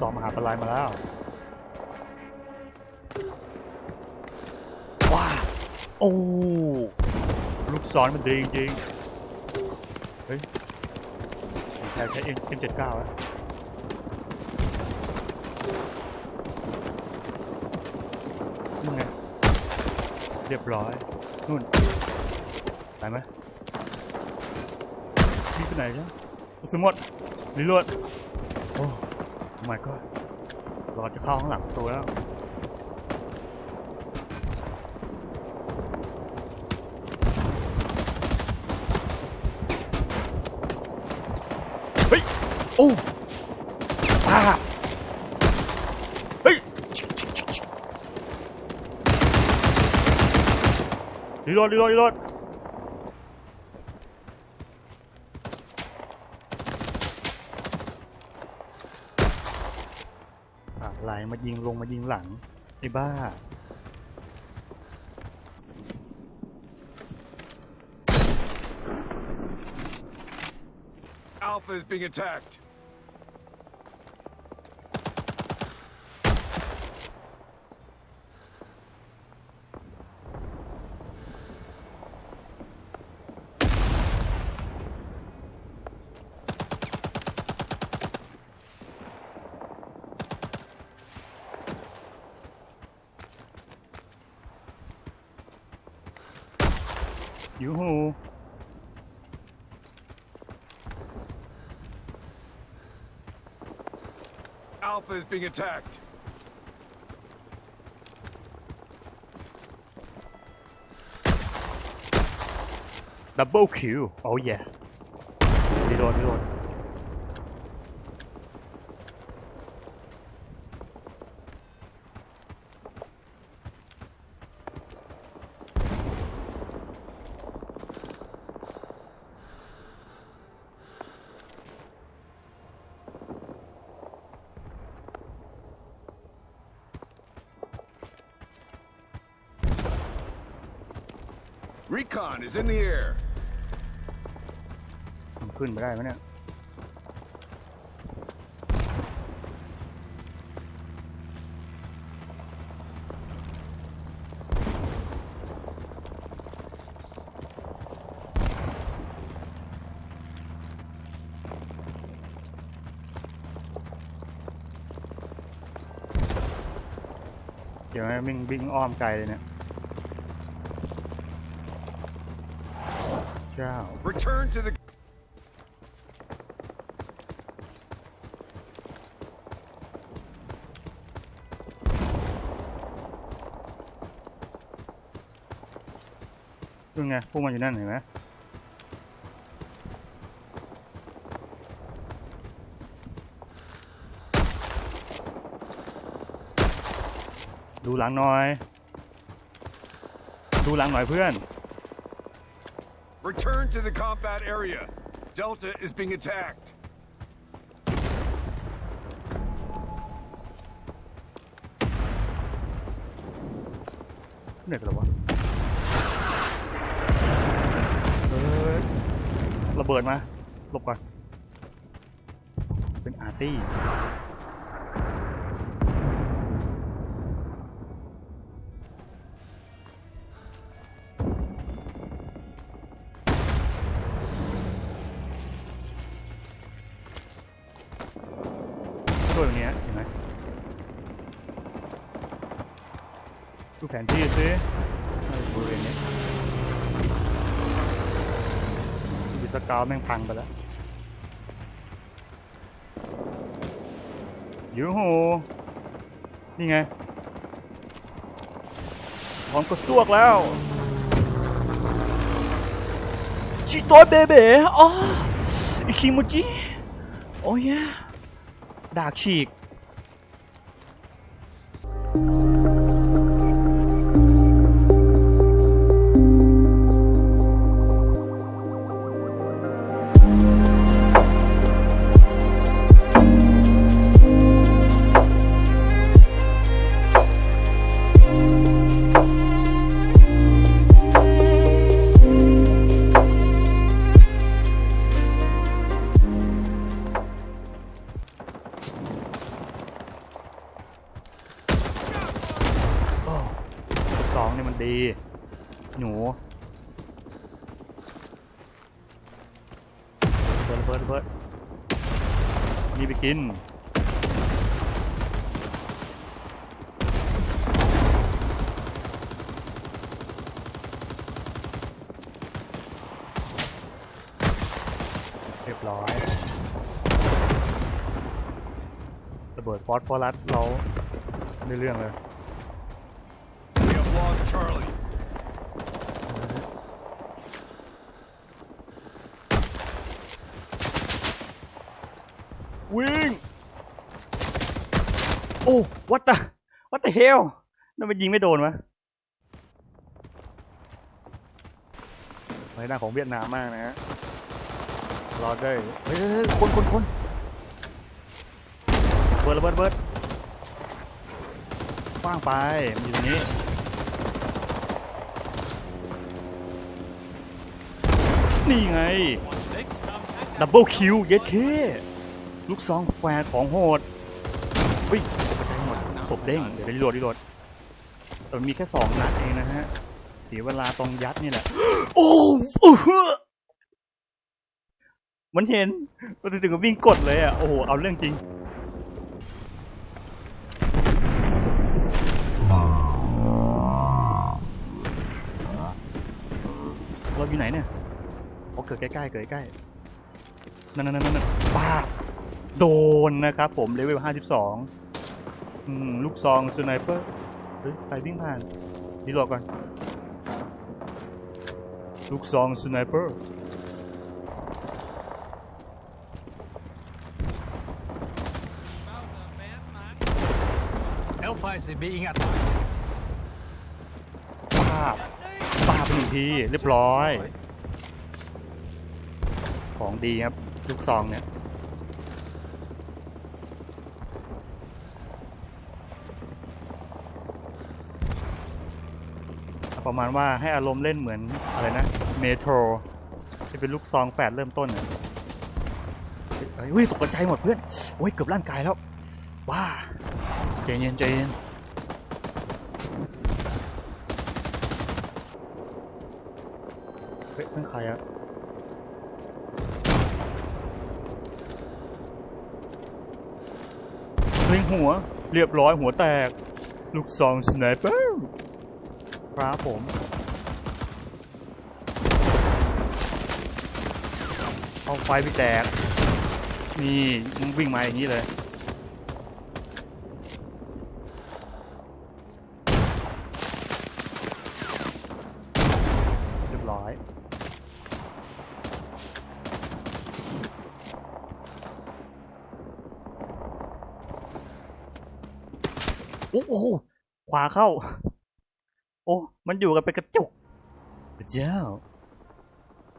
สองมหาปลายมาแล้วว้าโอ้ลูกศรมันดีจริงเฮ้ยแค่ใช้ M M79 แล้วนู่นไงเรียบร้อยนู่นไปไหมนี่ไปไหนจ๊ะสมมติรีโหลดโอ้ my god รอจะเข้าข้างหลังตัวแล้วเฮ้ยโอ้ป้าเฮ้ยรีโหลดรีโหลดรีโหลดอะไรมา ยิงลงมายิงหลังไอ้บ้า Alpha is being attacked. You who? Alpha is being attacked. Double kill. Oh yeah. Reload, reload. 'Recon is in the air. มันขึ้นไปได้ไหมเนี่ยเดี๋ยวนะวิ่งวิ่งอ้อมไกลเลยเนี่ย เจ้า Return to the ดูไงพวกมันอยู่นั่นเห็นไหมดูหลังหน่อย ดูหลังหน่อยเพื่อน return to the combat area. Delta is being attacked. เหนื่อยกันเหรอวะเออระเบิดมาหลบก่อน เป็นอาร์ตี้ ช่วยตรงนี้เห็นไหมดูแผนที่สิบริเวณนี้ดิสกาวแม่งพังไปแล้วยูหูนี่ไงพร้อมก็ซวกแล้วชิโตะเบเบอ๋ออิคิโมจิโอ้ย ดากฉีก นี่มันดี หนูเบิร์ดเบิร์ดเบิร์ดนี่ไปกินเรียบร้อยระเบิดฟอสฟอรัสเราได้เรื่องเลย lost Charlie. วิ่ง โอ้ what the what the hell นั่นมันยิงไม่โดนวะไว้หน้าของเวียดนามมากนะฮะ รอได้ เฮ้ยคนคนคนเบิร์ดเบิดระเบิดกว้างไป มันอยู่ตรงนี้ นี่ไง ดับเบิลคิว เย็ดเค ลูกซองแฟร์ของโหดวิ่งกระจายหมดศพเด้ง เดี๋ยวรีโหลดรีโหลดแต่มันมีแค่สองนัดเองนะฮะ เสียเวลาตรงยัดนี่แหละ โอ้อื้อหือมันเห็น มันถึงกับวิ่งกดเลยอะ โอ้โห เอาเรื่องจริงเราอยู่ไหนเนี่ย โอ้เกิดใกล้ๆเกิดใกล้ๆนั่นนั่นนั่นนั่นป้าบโดนนะครับผมเลเวล52อืมลูกซองสไนเปอร์เฮ้ยใครวิ่งผ่านดีโหลดก่อนลูกซองสไนเปอร์ Alpha is being attacked. ป้าบป้าบไปหนึ่งทีเรียบร้อย ของดีครับ ลูกซองเนี่ยประมาณว่าให้อารมณ์เล่นเหมือนอะไรนะ เมโทรที่เป็นลูกซองแฝดเริ่มต้นเนี่ยเฮ้ยตกใจหมดเพื่อนโอ้ยเกือบร่างกายแล้วว้าใจเย็นใจเย็นเฮ้ยนั่นใครอะเล็ง หัว เรียบร้อยหัวแตก ลูกซองสไนเปอร์ครับผม เอาไฟไปแตก นี่วิ่งมาอย่างนี้เลย เรียบร้อย โอ้โหขวาเข้า โอ้ มันอยู่กันเป็นกระจุกพระเจ้า